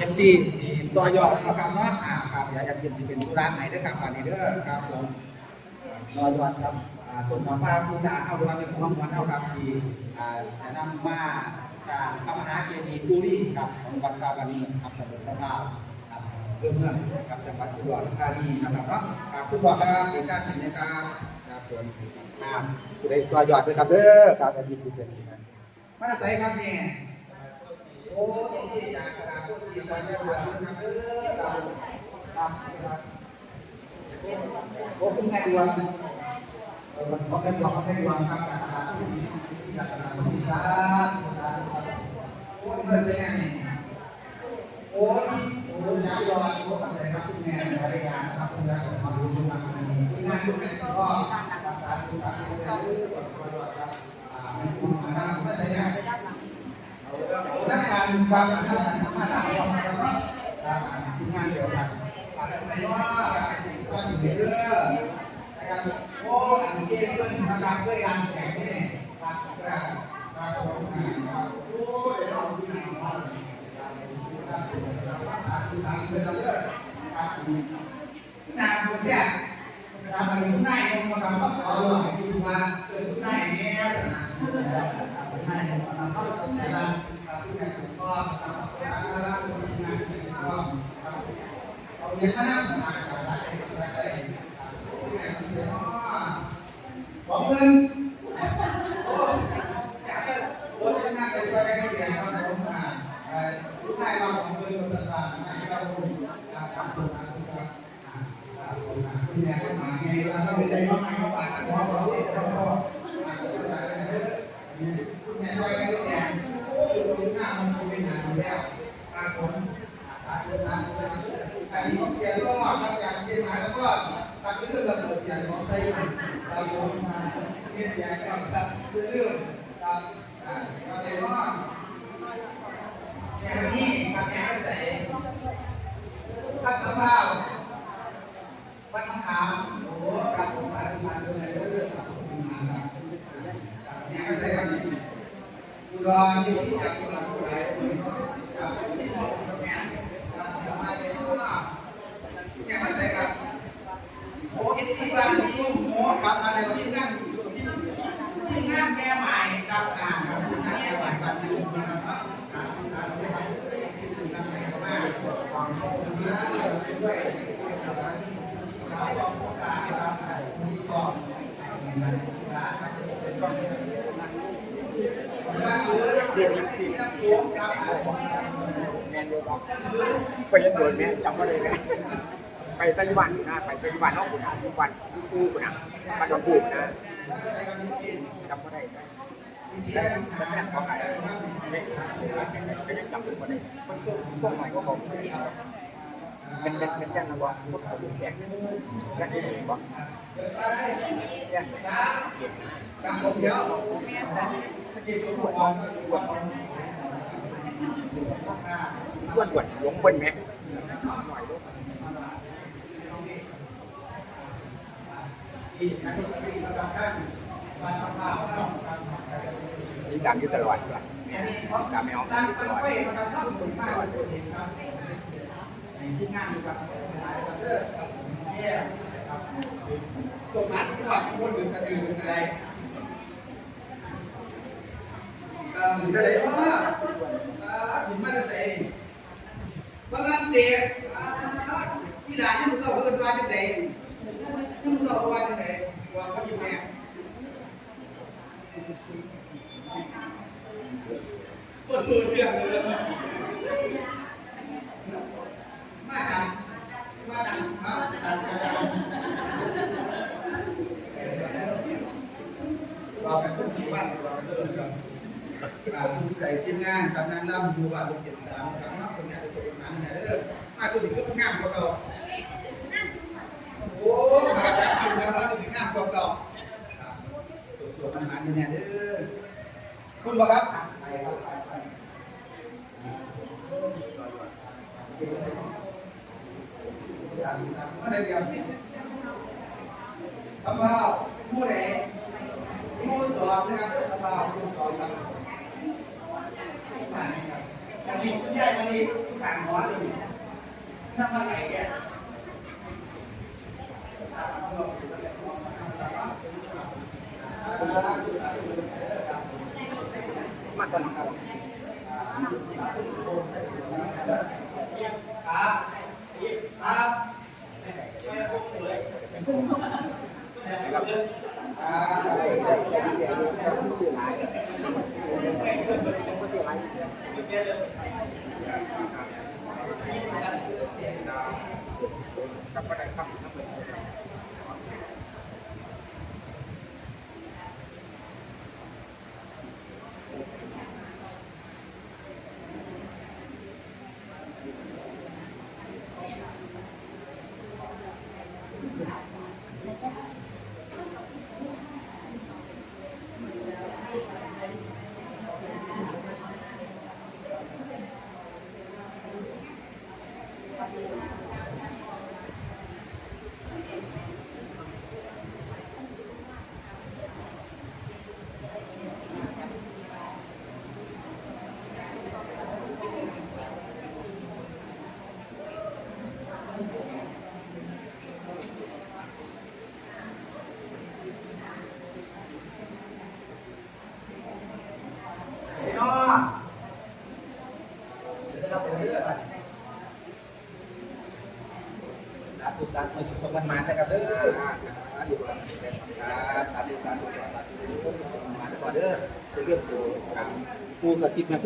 เอ็มซีตัวยอดนะครับเนาะอ่าครับเดี๋ยวจะเป็นเป็นธุระไหนเด้อครับวันนี้เด้อครับผมรอยอดครับอ่าต้นหอมปลาคูนาเอาดูว่าเป็นความหวานเอาครับที่อ่าจะนำมาจากพระมหาเจดีย์ภูริกับของวัดกาบานีครับถนนสภาพครับเรื่องเมืองกับจังหวัดอุดรธานีนะครับเนาะครับคุณบอกครับเป็นการกิจกรรมครับผมอ่าผู้ใดตัวยอดด้วยครับเด้อครับอาทินที่เป็นมาใส่ครับเนี่ย โอ้ยที่จากกระดาษทุกทีใส่ไม่หมดนะครับเออครับครับโอ้คุณแม่ดวงเออขอแม่ดวงขอแม่ดวงครับจาระดาษทุกทีจากกระดาษทุกทีสาธุสาธุครับโอ้ยเมื่อจะไงโอ้ยโอ้ยยายรอโอ้ยปัจจัยครับคุณแม่ภรรยาครับคุณแม่ของความรู้มากคุณแม่คุณแม่ก็รักษาสุขภาพคุณแม่เออขอครับอ่าไม่คุ้มนะครับเมื่อจะไง นักการ ความสามารถมาตรฐานของเราก็ทีมงานเดียวกันในว่าการอยู่ในเรื่องการโอ้อันเก่งเพื่อนมาการด้วยกันแข่งนี่การการการของการโอ้ยเราดูหนังเราการการการว่าสารสารเป็นเรื่องการงานคนเนี่ยการมาถึงในองค์การว่าเราหวังอยู่มาเกิดในเนี่ยนะในเราเข้าใจกันผู้ใหญ่ผมก็ ทำงานแล้วก็ทำงานที่ก็เอาเรียนคณะทำงานกับหลายหลายหลายผู้ใหญ่ผมเสียก็บอกเพิ่นโอ้ยโอ้ยทำงานกับใครก็เรียนครับผมอ่าผู้ใหญ่เรานก็สบายนะเราทำตัวนั้นก็อ่าผู้ใหญ่ก็มาเข้าปากขอกเราเนี่ยเราก็อ่าผู้ใหญ่ก็เรียน โอ้ยหน้ามันเป็นหนาแล้วตาผมตาเดินทางอันนี้ผมเสียตัวหมดครับจากเชียงใหม่แล้วก็ ตัดเรื่องระเบิดเสียงของไซมันเราโยนมาเรียนแยกกันครับเรื่องครับอ่าเรเรียนว่าอย่างนี้กับแง่ใส่พัดสะเพราพัดมะขาโอ้กับผมพัดมาด้วยเรื่องกับผมมาครับแกไม่ใส่ครับอุดรอยู่ที่จังหวัดอุไรคนก็จับที่พ่อคนนี้จับมาเดี๋ยวว่าแกมาใส่กับโอ้ยที่บ้านที่หมูกลับมาเดี๋ยวที่นั่งที่ที่นั่งแม่ใหม่กับอ่างกับที่นั่งแม่ใหม่กับที่นะครับอ่าอ่าไม่ทำเลยที่นั่งแม่ก็มาฟังโอ้ยนะเดี๋ยวไปด้วยเราต้องพูดได้ครับนี่ก็นะครับเป็นก็ ไปยันโดนแม่จำมาเลยแม่ไปไต้หวันนะไปไต้หวันนอกขุนหารทุกวันคู่ขุนหารบ้านดอนบูนะจำมาได้แล้วแล้วแม่เขาขายไม่ไม่ยังจำถึงมาได้มันส่งใหม่ก็ของเป็นเป็นเป็นแจ้งนะว่าพวกเขาดูแขกและที่นี่บอกเนี่ยกับผมเดียวสกิลสุดบอลบอลอ้ วนกว่าหลงเป็นแม่หน่อยลูกที่นักดนตรีระดับขั้นวันทำข่าวต้องนี่ตามอยู่ตลอดเลยตามไม่ออกตามตไปลอดไปมันก็ต้องถึงมากกว่าตัวเองครับที่งานอยู่กับหลายประเนี่ยครับตัวมันที่ว่าคนอื่นกันอื่นอะไร เอ่อถึงจะได้ว่าเอ่อถึงมาจะเสงฝรั่งเสียที่ร้านที่มุสลิมเอิ้นว่าจังได๋ที่มุสลิมว่าจังได๋ว่าเขาอยู่แม่ตัวตัวเรื่องเลย งานตำนานล่ำดูว่าลูกเจ็ดสามนะครับมาคนงานจะจบงานไหนเด้อมาตัวนี้ก็งามกว่าเก่าโอ้มาจากกินแล้วมาตัวนี้งามกว่าเก่าตัวตัวมันหมัเนี่ยเออคุณบอกครับ Cần.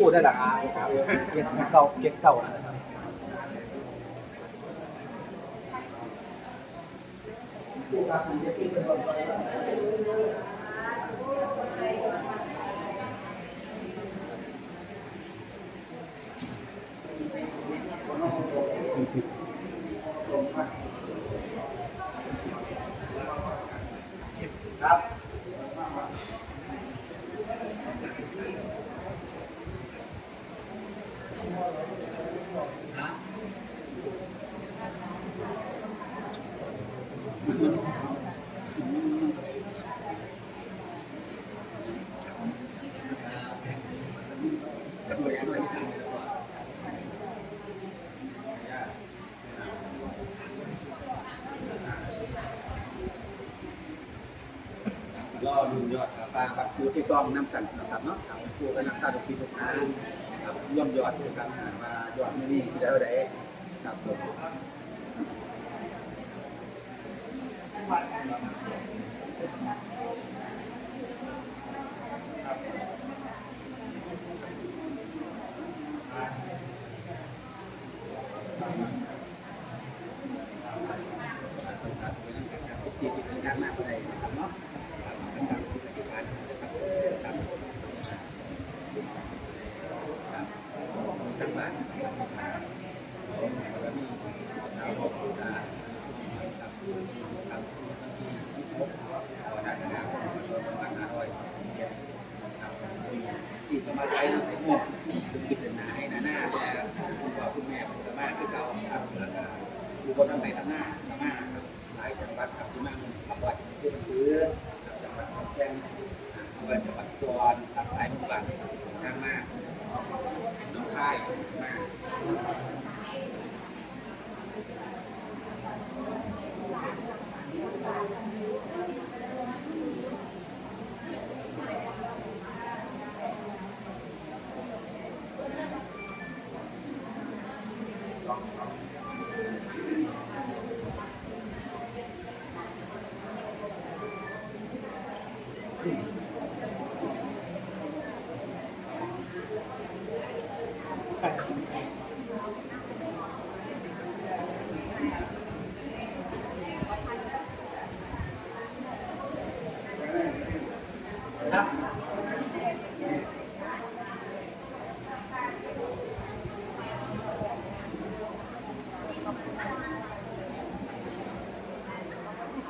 ูดได้หลักครับเก็บเก่าเก็บเก่านะครับ องน้ำกันนะครับเนาะทางครูไปนักการศึกษาย่อมยอดกันว่ายอดไม่นี่ที่ได้ไว้ อยู่บนทางไหนทางหน้าทางหน้าหลายจังหวัด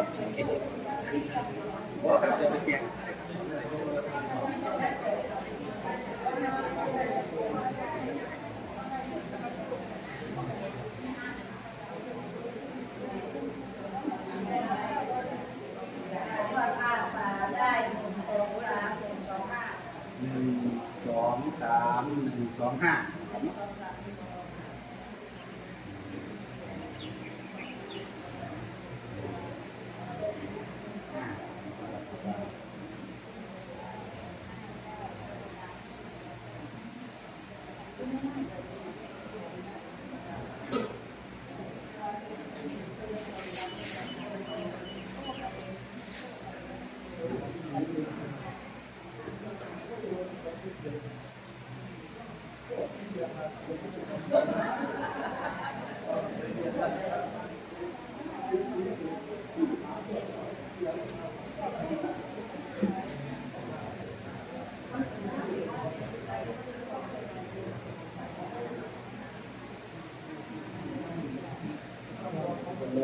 を続けていく。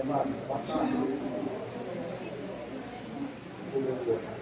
Thank you.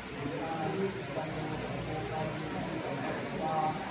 Thank you.